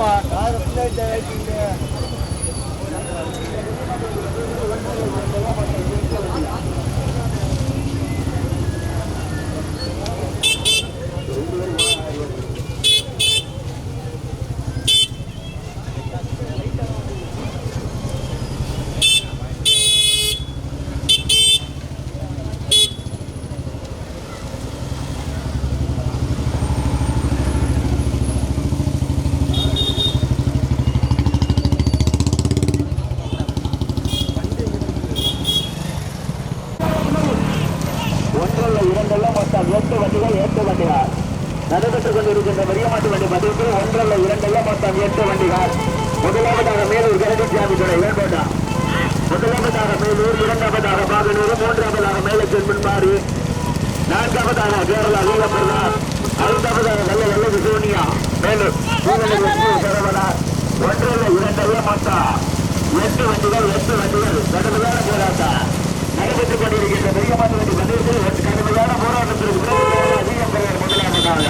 ஏப்பா வண்டி இருங்கப்பா ஒன்றல்ல இரண்டல்ல எட்டு வண்டிகள் எட்டு வண்டிகள். நடைபெற்றுக் கொண்டிருக்கின்ற பெரியமாட்டு வண்டி பதிவுக்கு ஒன்றல்ல இரண்டல்ல மொத்தம் எட்டு வண்டிகள். முதலாவதாக மேலூர் கரடிச்சாமி துறை வேண்டோட்டா முதலாவதாக மேலூர் இரண்டாவதாக பாகனூர் மூன்றாவதாக மேலச்சன் முன்மாறி நான்காவதாக கேரளா வீரப்பிரதார் ஐந்தாவதாக நல்ல நல்லது விசோனியா மேலும் சரவணா ஒன்றல்ல இரண்டல்ல மொத்தம். எட்டு வண்டிகள் எட்டு வண்டிகள் கடுமையான போராட்டம். நடைபெற்றுக் கொண்டிருக்கின்ற பெரியமாட்டு வண்டி பதிவுக்கு கடுமையான போராட்டத்திற்கு பிறகு அதிகம் பெயர் முதலாவதாக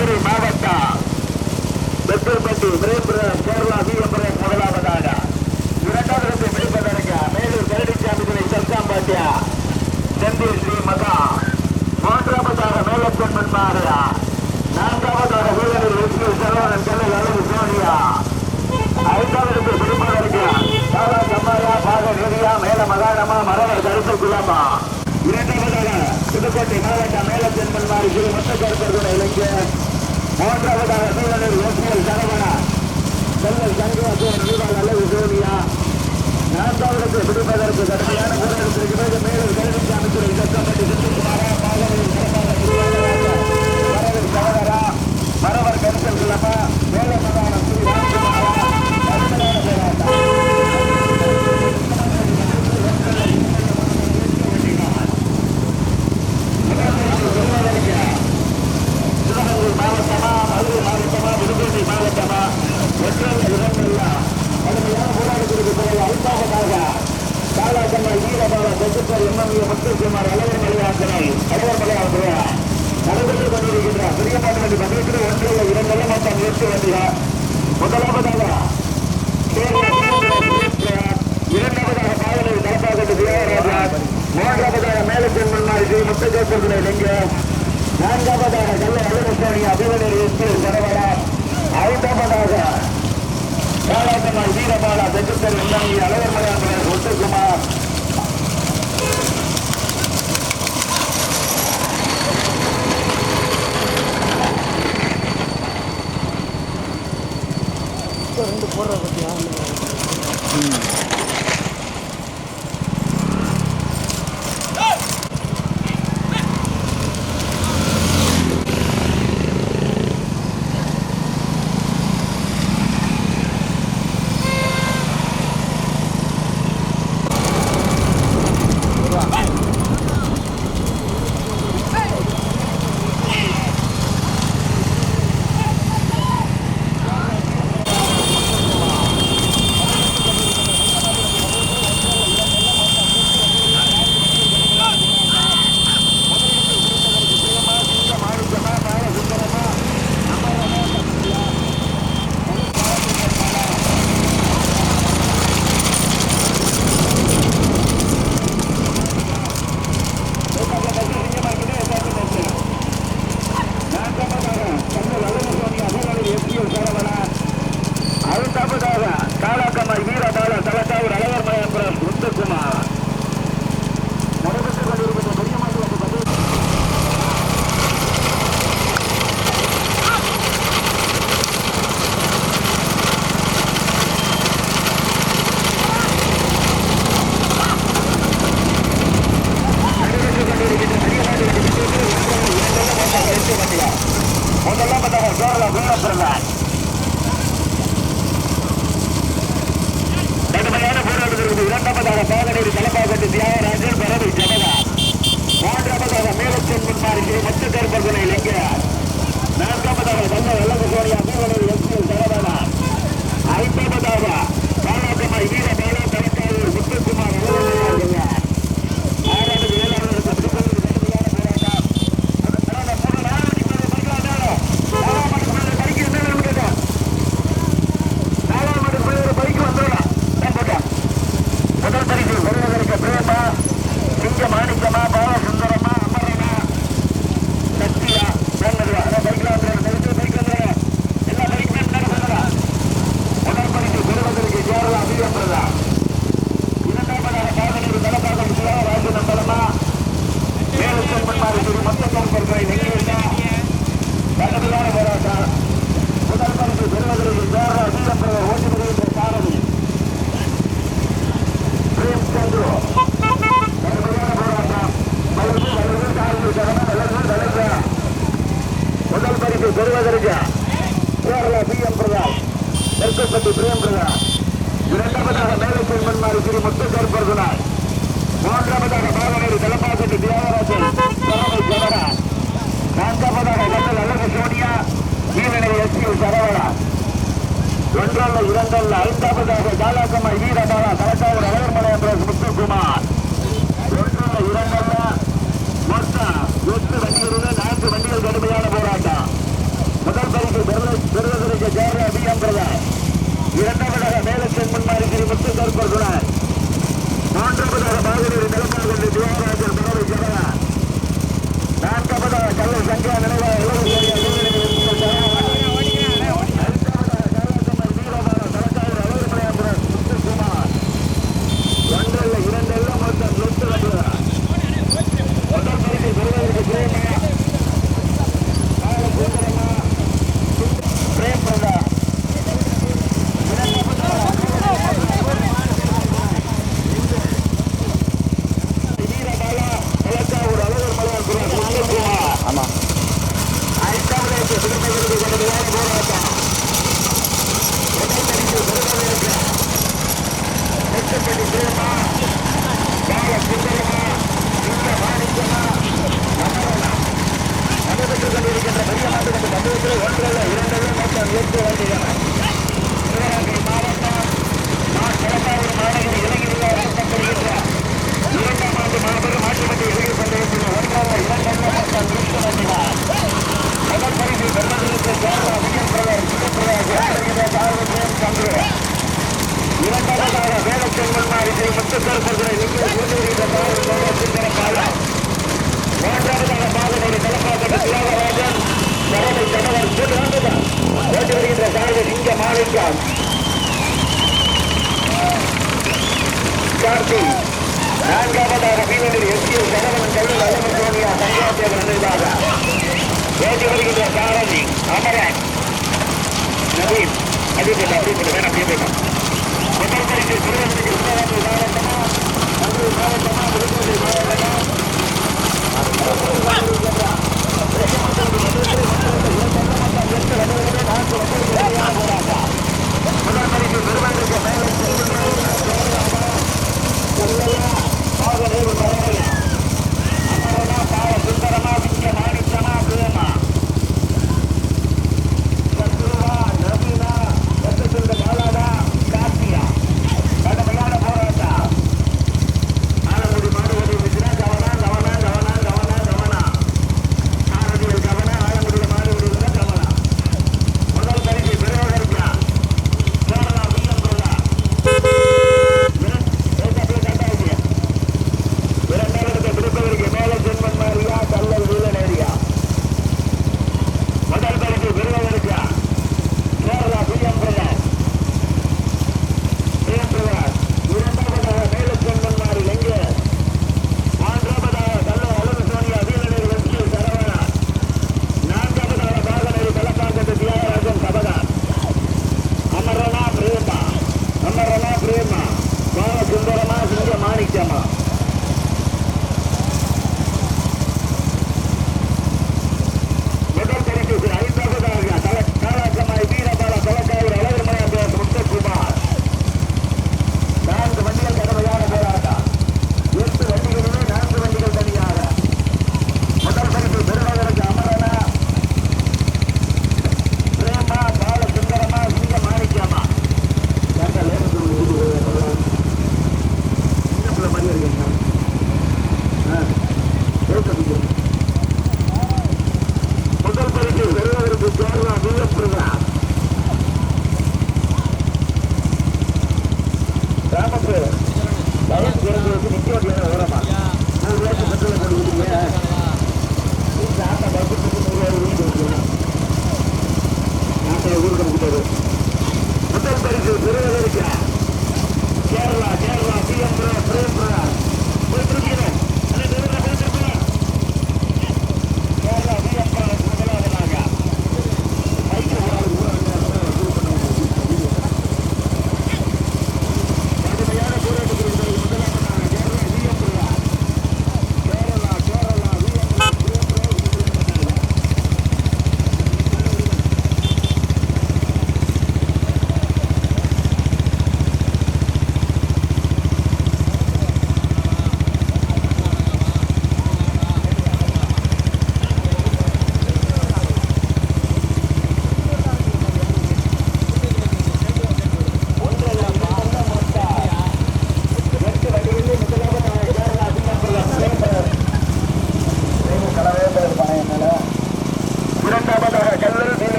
மதுரை மாவட்டம். பெத்தூர்பட்டி பிரேம்பரம் கேரளா வீரபுரம் முதலாவதாக. இரண்டாவது இடத்தை பிடிப்பதற்கு மேலூர் கரடிச்சாமி துணை சல்காம்பாட்டியா செந்தில் ஸ்ரீமதா மூன்றாவதாக மேலப்பன் மன்மாரா நான்காவதாக வீரர்கள் விஷ்ணு சரவணன் செல்லை அழகு சோனியா. ஐந்தாவது இடத்தை பிடிப்பதற்கு சாரா சம்மாயா பாக நிதியா மேல மகாணமா மரவர் கருத்து குலமா. இரண்டாவதாக புதுக்கோட்டை மாவட்டம் மேலப்பன் மன்மாரி ஸ்ரீ மொத்த கருத்தர் இளைஞர் மூன்றாவதாக சூழலில் ஓசியல் சரவணா. செல்லல் சங்கவாசன் ஜீவால் அல்லது சோனியா நான்காவதுக்கு பிடிப்பதற்கு கடுமையான போராட்டத்திற்கு பிறகு மேலும் கல்வி அமைச்சர் சட்டப்பட்டு செந்தில்குமாரா பாகவரின் சிறப்பாக வரவர் சகோதரா மரவர் கருத்தல் மகாணம் ஸ்ரீ ராம்குமாரா கடுமையான போராட்டம் சிவகங்கை மாவட்டமா மதுரை மாவட்டமா புதுக்கோட்டை மாவட்டமா ஒற்றை இடங்கள்ல கடுமையான போராட்டத்திற்கு பிறகு ஐந்தாவதாக காலாக்கம்மல் வீரபால தொகுப்பர் எம்எம்ஏ முத்துக்குமார் அழகர் மலையாசனை அழகர் மலையாசனை நடைபெற்றுக் கொண்டிருக்கின்ற பெரியமாட்டு வண்டி பங்கேற்கிற ஒன்றில் இரண்டல்ல மொத்தம் எட்டு வண்டிகள் முதலாவதாக இரண்டாவதாக பாவனை தலப்பாக்கட்டு தியாகராஜன் மூன்றாவதாக மேலத்தின் முன்னாடி ஸ்ரீ முத்தஜோசனை லிங்கம் நான்காவதாக கல்ல அலுவலி அபிமனர் எஸ்பி சரவணா. ஐந்தாவதாக காலாத்தம்மாள் வீரபாலா தெற்குத்தல் எம்எல்ஏ அழகர் மலையாளர் முத்துக்குமார். ரெண்டு போடுற பத்தியா? திருவதரிஜா கேரளா பி எம் பிரதாப் தெற்குப்பட்டி பிரியம் பிரதாப். இரண்டாவதாக மேலத்தில் மன்மாரி திரு முத்துக்கர் பிரதனார் மூன்றாவதாக பாவனேரி தலப்பாக்கட்டு தியாகராஜன் சரவை ஜவரா நான்காவதாக கண்ணல் அழகு சோனியா வீரனை எஸ் யு சரவணா. ஒன்றல்ல இரண்டல்ல ஐந்தாவதாக தாலாக்கம்மை வீரபாலா தலக்காவூர் அழகர்மலை என்ற முத்துக்குமார். ஒன்றல்ல இரண்டல்ல மொத்தம் எட்டு வண்டிகளுடன் நான்கு வண்டிகள் கடுமையான போராட்டம். முதல் பரிசு பெறுவதற்கு ஜெயரே அபியம் பிரதான் இரண்டாவதாக மேலச்சன் முன்மாறுகிற முத்து தற்பொருளார் மூன்றாவதாக பாகுநேரி நிலமாக கொண்டு தேவராஜன் மனோரை ஜெயரா நான்காவதாக கல்லை சங்கா நினைவாக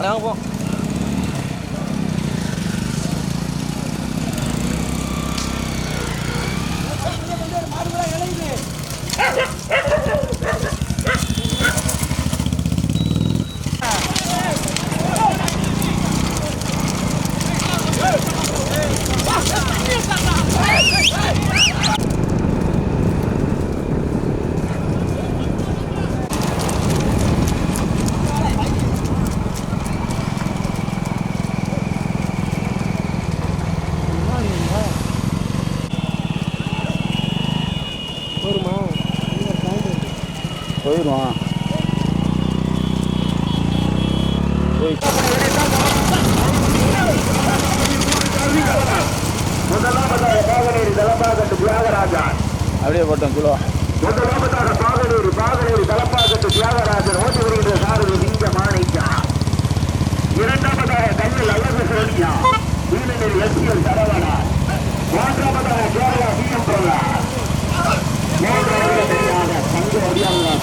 வாங்க போ முதலாவதாக பாகனேரி தலப்பாகட்டு தியாகராஜன் அப்படியே போட்டோம் கிலோ. முதலாவதாக பாகனூர் பாகனூர் தலப்பாக்கத்து தியாகராஜன் ஓட்டி வருகின்ற சாரதி சிங்க மாணிக்கா இரண்டாவதாக கண்ணில் அழகு சோனியா வீரனில் எஸ்பிஎல் சரவணா மூன்றாவதாக கேரளா சிஎம் பிரகாஷ் மூன்றாவதாக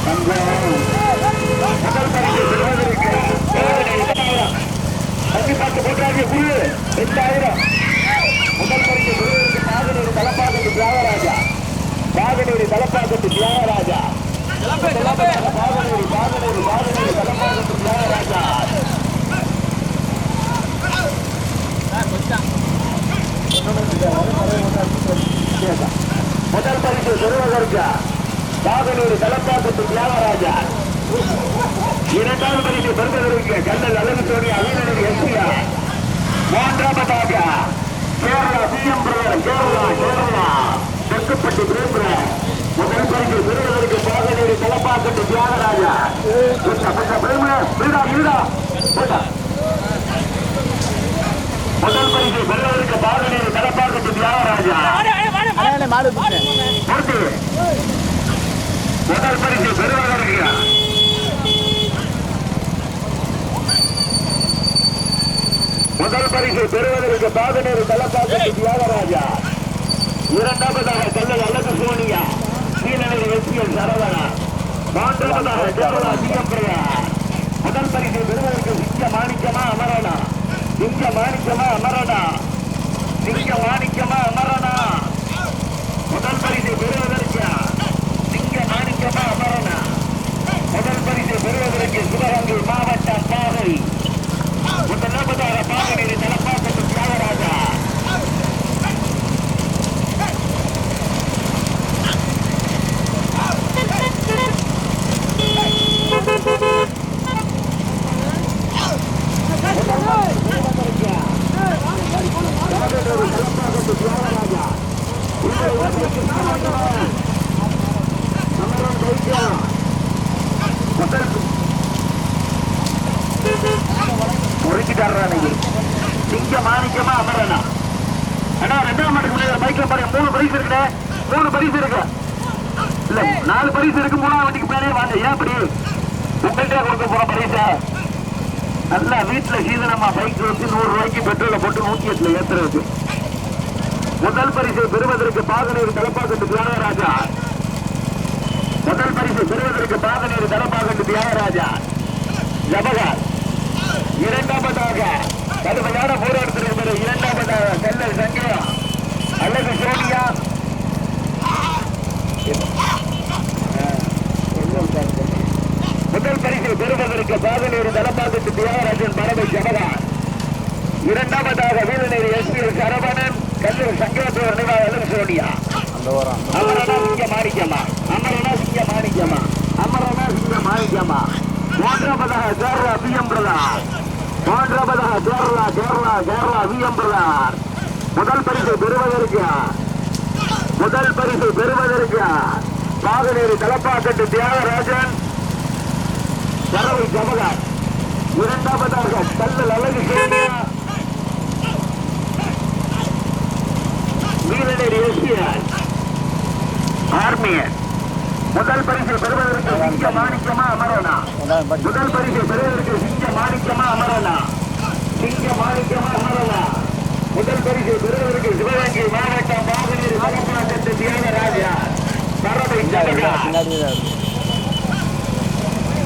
தங்க தங்கம் முதல் பரிசு பெறுவதற்கு பாகனேரி தலப்பாக்கம். தண்ணி பார்த்து போட்டாங்க புல்லு எட்டாயிரம் முதல் பரிசு பெறுவதற்கு பாகனூர் தலப்பாக்கத்து தியாகராஜா. பாகனூர் தலப்பாக்கத்து தியாகராஜா. பாகனூர் பாகனூர் பாகனூர் தலப்பாக்கத்து தியாகராஜா. முதல் பரிசு பெறுவதற்கு பாகனூர் தலப்பாக்கத்து தியாகராஜா. இரண்டாவது பரிசு பெறுவதற்கு கண்ணல் அழகு சோனி அவிநகர் எஸ்பியா. மூன்றாவதாக கேரளா சிஎம் பிரதர் கேரளா கேரளா. தெற்குப்பட்டு பிரேம்பர் முதல் பரிசு பெறுவதற்கு பாகனூர் தலப்பாக்கட்டு தியாகராஜா. புட்டா, புட்டா, பிரேமர், வீடா, வீடா, புட்டா. முதல் பரிசு பெறுவதற்கு பாகனூர் தலப்பாக்கட்டு தியாகராஜா. மாடு முதல் பரிசு பெறுவதற்கு முதல் பரிசு பெறுவதற்கு பாகனூர் தலப்பாக்கத்து தியாகராஜா. இரண்டாவதாக கல்லல் அழகு சோனியா. கீழநகர் எஸ்பிஎல் சரவணா. மூன்றாவதாக கேரளா சிஎம் பிரியா. முதல் பரிசு பெறுவதற்கு சிங்க மாணிக்கமா அமரனா? சிங்க மாணிக்கமா அமரனா? சிங்க மாணிக்கமா அமரனா? முதல் பரிசு பெறுவதற்கு சிங்க மாணிக்கமா அமரனா? முதல் பரிசு பெறுவதற்கு சிவகங்கை மாவட்டம் பாவை முதலாவதாக Oh. மாணிக்கமா அமரனா? அண்ணா ரெண்டாம் மாட்டுக்கு பைக்ல பாருங்க மூணு பரிசு இருக்க மூணு பரிசு இருக்கு. இல்ல நாலு பரிசு இருக்கு மூணாம் வண்டிக்கு பின்னாடியே வாங்க. ஏன் அப்படி? உங்கள்கிட்ட கொடுக்க போற பரிசா. நல்லா வீட்டுல சீதனமா பைக் வச்சு நூறு ரூபாய்க்கு பெட்ரோலை போட்டு நூத்தி எட்டுல ஏத்துறது முதல் பரிசை பெறுவதற்கு பாகனூர் தலப்பாக்கட்டு தியாகராஜா. முதல் பரிசு பெறுவதற்கு பாகனூர் தலப்பாக்கட்டு தியாகராஜா. ஜபகார். இரண்டாவதாக கடுமையான போராட்டத்தில் இருப்பது இரண்டாவதாக செல்லல் சங்கியா அல்லது சோனியா. முதல் பரிசை பெறுவதற்கு பாகனூர் தலப்பாக்கத்து தியாகராஜன் பறவை ஜபகார் இரண்டாவதாக வீரநேரி எஸ்பிஎல் சரவணன் கல்லூர் சங்கரத்தோர் நினைவாக அல்லது சோனியா. அமரனா சிங்க மாணிக்கமா அமரனா சிங்க மாணிக்கமா அமரனா சிங்க மாணிக்கமா மூன்றாவதாக கேரளா பிஎம் பிரதார் மூன்றாவதாக கேரளா கேரளா கேரளா பிஎம் பிரதார் முதல் பரிசு பெறுவதற்கு முதல் பரிசு பெறுவதற்கு பாகநேரி தலப்பாக்கட்டு தியாகராஜன் பறவை ஜமகார் இரண்டாவதாக கல்லல் அழகு சேனியா வீரநேரி எஸ்பிஆர் ஆர்மியர். முதல் பரிசு பெறுவதற்கு சிங்க மாணிக்கமா அமரனா? முதல் பரிசு பெறுவதற்கு சிங்க மாணிக்கமா அமரலாம் சிங்க மாணிக்கமா முதல் பரிசு பெறுவதற்கு சிவகங்கை மாவட்டம் பாகனூர் மலப்புணர்ச்சி தியாகராஜா. பறவை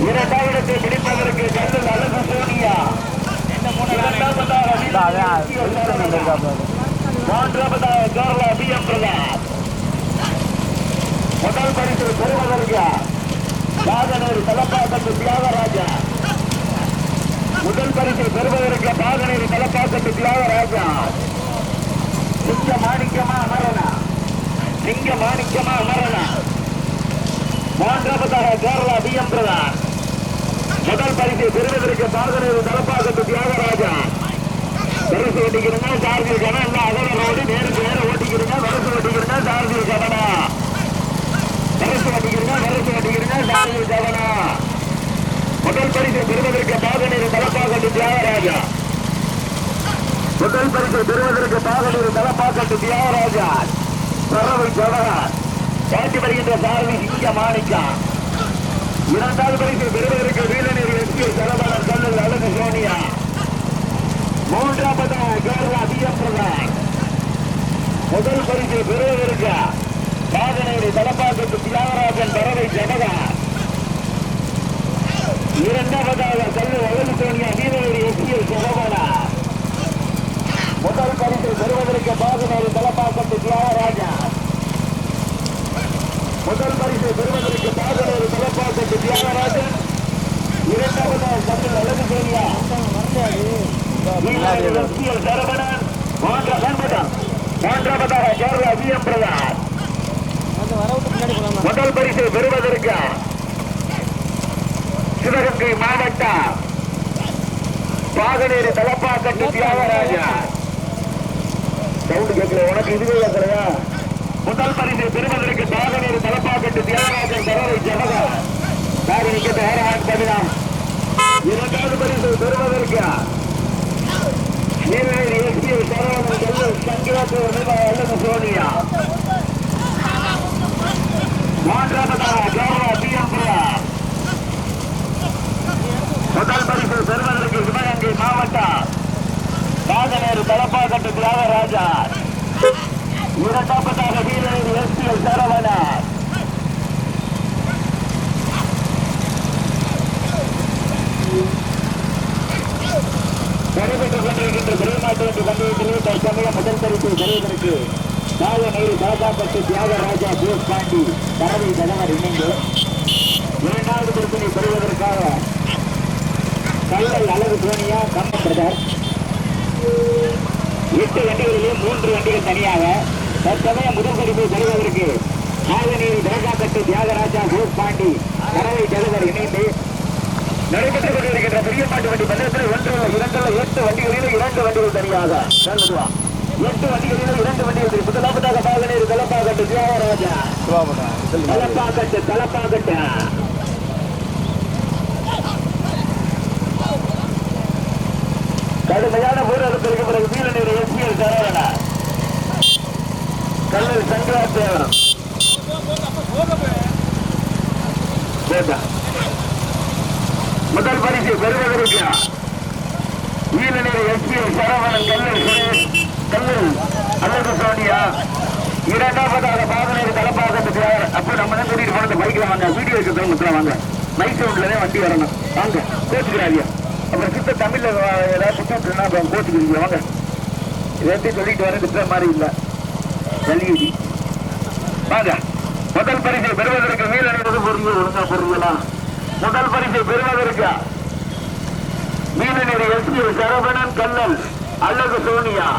இரண்டாயிரத்தை பிடிப்பதற்கு கல்லு அழகு சோனியா. மூன்றாவதாக கேரளா பி எம் பிரதாப். முதல் பரிசு பெறுவதற்கு தலப்பாக்கத்து தியாகராஜா. முதல் பரிசு பெறுவதற்கு பாகனூர் தலப்பாக்கத்து தியாகராஜா. சிங்க மாணிக்கமா அமரனா? சிங்க மாணிக்கமா அமரனா? மூன்றாவதாக கேரளா பி எம் பிரதான். முதல் பரிசு பெறுவதற்கு பாகனூர் தலப்பாக்கத்து தியாகராஜா. வருஷ ஓட்டிக்கிறீங்க சார்ஜி கவனம். எல்லாம் அகல ரோடு நேருக்கு நேரம் ஓட்டிக்கிறீங்க வருஷ ஓட்டிக்கிறீங்க சார்ஜி கவனம். வருஷ ஓட்டிக்கிறீங்க வருஷ ஓட்டிக்கிறீங்க சார்ஜி கவனம். முதல் பரிசு பெறுவதற்கு பாகனூர் தலப்பாக்கட்டு தியாகராஜா. முதல் பரிசு பெறுவதற்கு பாகனூர் தலப்பாக்கட்டு தியாகராஜா. பறவை ஜவஹர். காட்டி வருகின்ற சாரதி சிங்க மாணிக்கா. இரண்டாவது பரிசு பெறுவதற்கு வீரநீர் எஸ்பி சரவணன் கல்லல் அழகு சோனியா. மூன்றாவதாக கேரளா பிஎம் பிரதான். முதல் பரிசு பெறுவதற்கு பாகனூர் தலப்பாக்கட்டு தியாகராஜன் பறவை ஜனகா இரண்டாவதாக கல்லு அழகு சோனியா நீலகிரி எஸ்பிஎல் சுகமனா முதல் பரிசு பெறுவதற்கு பாகனேரி தலப்பாக்கத்து தியாகராஜா. முதல் பரிசு பெறுவதற்கு பாகனேரி தலப்பாக்கத்து தியாகராஜா. இரண்டாவதாக கல்லு அழகு சோனியா பின்னாடியே எஸ்பிஎல் சரவணன் மூன்றாவதாக கேரளா பிஎம் பிரதான் முதல் பரிசை பெறுவதற்கு சிவகங்கை மாவட்டம். பாகனேரி தலப்பாக்கட்டு தியாகராஜா. சவுண்ட் கேட்கல உனக்கு இதுவே கேட்கலையா? முதல் பரிசை பெறுவதற்கு பாகனேரி தலப்பாக்கட்டு தியாகராஜன் தரவை ஜனகா பாகனிக்கு தயாராக பதினாம். இரண்டாவது பரிசு பெறுவதற்கு. நீலகிரி எஸ்பி சரவணன் கல்லு சங்கராத்தூர் அல்லது சோனியா. மூன்றாவதாக கேரளா பிஎம் முதல் பரிசு பெறுவதற்கு சிவகங்கை மாவட்டம் நாகநேர் தலப்பாக்கட்டு தியாகராஜா. இரண்டாவதாக வீரநீர் எஸ்பிஎல் சரவணன். நடைபெற்றுக் கொண்டிருக்கின்ற வெளிநாட்டு என்று பந்தயத்திலே தற்சமயம் முதல் பரிசு பெறுவதற்கு நாகநீர் தலப்பாக்கட்டு தியாகராஜா போஸ் பாண்டி. பறவை ஜனவர் இணைந்து இரண்டாவது பரிசினை பெறுவதற்காக கல்லல் அழகு சோனியா கம்மன் பிரதர். எட்டு வண்டிகளிலே மூன்று வண்டிகள் தனியாக. தற்சமயம் முதல் பரிசு பெறுவதற்கு நாகநீர் தலப்பாக்கட்டு தியாகராஜா போஸ் பாண்டி பறவை ஜனவர் இணைந்து நடைபெற்றுக் கொண்டிருக்கின்ற பெரிய மாட்டு வண்டி பந்தயத்தில் ஒன்று இரண்டு எட்டு வண்டிகளில் இரண்டு வண்டிகள் தனியாக. எட்டு வண்டிகளில் இரண்டு வண்டிகள் முதலாவதாக பாகனேர் தலப்பாக்கட்டு தியாகராஜா. சிவா போட்டேன் செல்லு தலப்பாக்கட்டு தலப்பாக்கட்டு கடுமையான ஊரகத்திற்கு பிறகு வீரநீர் எஸ்பிஎல் சரவண கல்லூரி சங்கராத்தேவனம் போட்டா முதல் பரிசு பெறுவதற்கு வீரநீர் எஸ்பிஎல் சரவணன் கல்லூரி கல்லூரி அல்லது சோனியா. இரண்டாவதாக பாகனேர் தலப்பாக்கத்துக்கு அப்போ நம்ம கூட்டிட்டு போனது? பைக்ல வாங்க. வீடியோ எடுக்கிறது வாங்க. மைக் சவுண்ட்ல வண்டி வரணும். வாங்க. கோச்சுக்கிறாங்க அப்புறம் சித்த தமிழ்ல ஏதாவது புத்தகத்துனா அப்புறம் கோச்சுக்கிறீங்க வாங்க. இதை சொல்லிட்டு வர திட்டுற மாதிரி இல்லை. ஜல்லியடி வாங்க. முதல் பரிசை பெறுவதற்கு வீரநீர் பொருள் ஒழுங்கா பொருளா முதல் பரிசை பெறுவதற்கு மீனநீர் எஸ்பி சரவணன் கண்ணல் அல்லது சோனியா.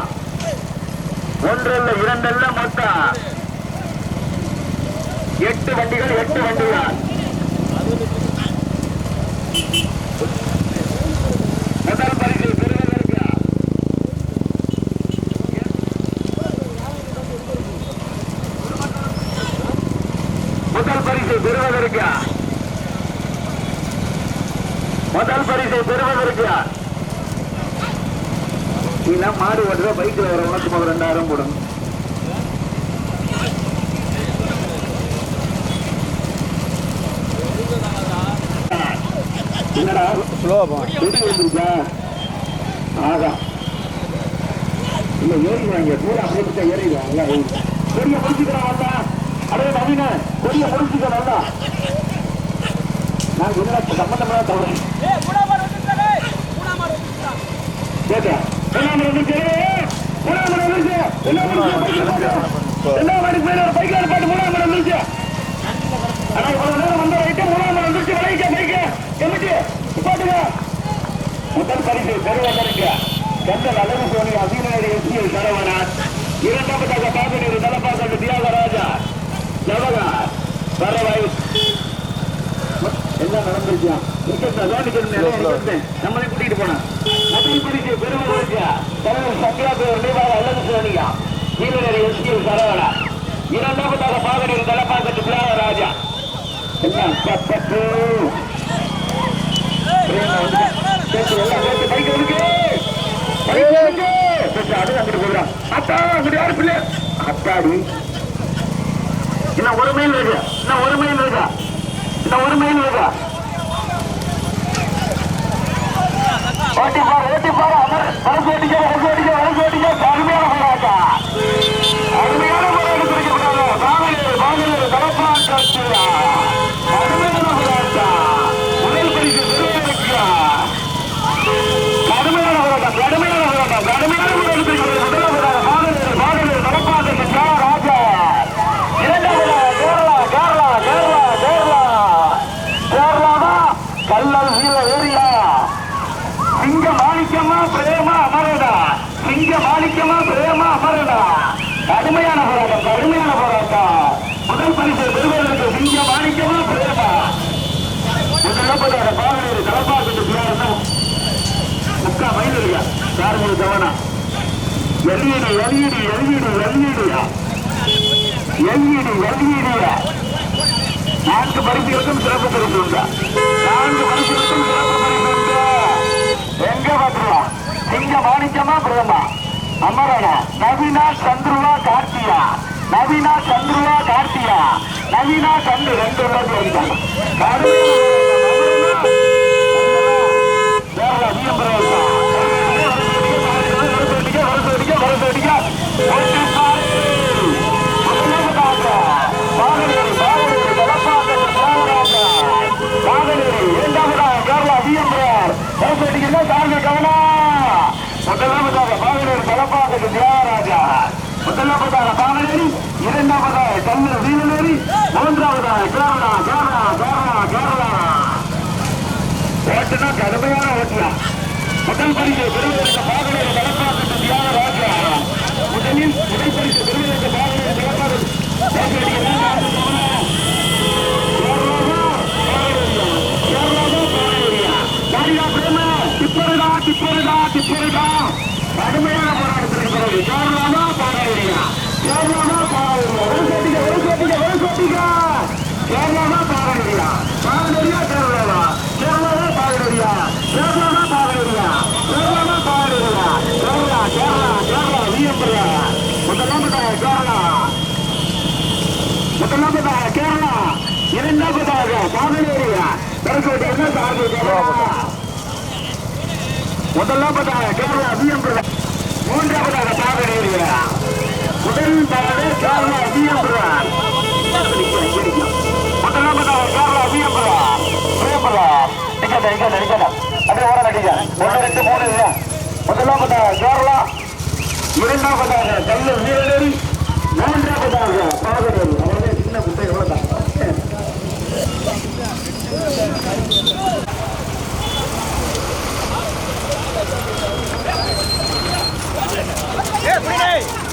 ஒன்றல்ல இரண்டல்ல மொத்தம். எட்டு வண்டிகள் எட்டு வண்டிகள் முதல் பரிசை பெறுவதற்கு முதல் பரிசை பெறுவதற்கு முதல் பரிசை பெறுவதற்கு நீனா மாடு ஓட்டுற பைக்கில் வர உனக்கு முதல் ரெண்டாயிரம் போடணும் என்னடா? எப்படி வந்துருச்சா ஆகா. இல்ல ஏறிடுவாங்க பூரா முடிச்சுட்டா ஏறிடுவாங்க கொடிய முடிச்சுக்கிறான் வந்தா அடே நவீன கொடிய முடிச்சுக்க நல்லா நான் என்ன சம்பந்தமா தவறு? முதல் பரிசு பெறுவதற்கு கந்தல் அழகு சோனி அபிநய எஸ்பிஎல் சரவணன் இரண்டாவதாக பாகனூர் தலப்பாக்கட்டு தியாகராஜா. ஜவகா பரவாய் என்ன நடந்துருச்சா நம்மளே கூட்டிட்டு போனா. முதல் பரிசு பெறுவதற்கு தலைவர் சங்கராபுரம் நிர்வாக அழகு சோனியா கீழநெறி எஸ்பிஎல் சரவணா. இரண்டாவதாக பாகனூர் தலப்பாக்கட்டு என்ன? பத்து அத்தாடி இன்னும் ஒரு மைல் இருக்கு. இன்னும் ஒரு மைல் இருக்கா. இன்னும் ஒரு மைல் இருக்கா ஓட்டி பாரு ஓட்டி பாரு அமர். வளர்ச்சி ஓட்டிக்க வளர்ச்சி ஓட்டிக்க வளர்ச்சி ஓட்டிக்க. கடுமையான போராட்டா அருமையான போராட்டம் இருக்கிறாங்க பாகலூர் பாகலூர் தலப்பாக்கா கடுமையான போராட்டா முதல் பரிசு பெறுவதற்கா கடுமையான போராட்டம் கடுமையான போராட்டம் கடுமையான போராட்டத்திற்கு முதலாவதாக பாகலூர் பாகலூர் தலப்பாக்கா கே ராஜா இரண்டாவதாக கேரளா கேரளா கேரளா கேரளா கேரளாவா கல்லல் வீர ஏரியா சிங்க மாணிக்கமா பிரேமா அமரடா சிங்க மாணிக்கமா பிரேமா அமரடா கடுமையான போராட்டம் கடுமையான முதல் பரிசு பெறுவதற்கு சிங்க மாணிக்கமா பிரேமா முதலாவதாக பாகனூர் தலப்பாக்கட்டு பிள்ளையார் முக்கா மைல் இல்லையா? கார்மூர் கவனம் எல்ஈடி எல்ஈடி எல்ஈடி எல்ஈடியா எல்ஈடி எல்ஈடியா நான்கு பரிசுகளுக்கும் சிறப்பு பரிசு உண்டா நான்கு பரிசுகளுக்கும் சிறப்பு பரிசு உண்டு எங்க பாத்துருவா? சிங்க மாணிக்கமா பிரதமா? அமரனா நவீனா சந்துருவா கார்த்தியா? நவீனா சந்துருவா கார்த்தியா நவீனா சந்து ரெண்டு உள்ளது இருந்தாங்க இரண்டாவதாக கல்லூர் வீரநேரி மூன்றாவதாக கேரளா கேரளா கேரளா கேரளா. ஓட்டுனா கடுமையான ஓட்டியா முதல் பரிசு பெறுவதற்கு பாகனூர் தியாக ராஜா. முதலில் முதல் பரிசு பெறுவதற்கு பாகனூர் தலப்பாக்கத்து கடுமையான முதலாவதாக கேரளா இரண்டாவதாக பாகனூரியா பெருக்கோட்டை என்ன சார்பு கேரளா? முதலாவதாக கேரளா பிஎம் மூன்றாவதாக பாகனூரியா முதல் பாடு கேரளா பிஎம் முதலாவதாக கேரளா பிஎம் நிக்கட்ட நிக்கட்ட நிக்கட்ட அப்படியே ஓட நடிக்க ஒன்று ரெண்டு மூணு இல்ல. முதலாவதாக கேரளா இரண்டாவதாக கல்லூர் வீரநேரி மூன்றாவதாக பாகனூர் Yeah, pretty nice.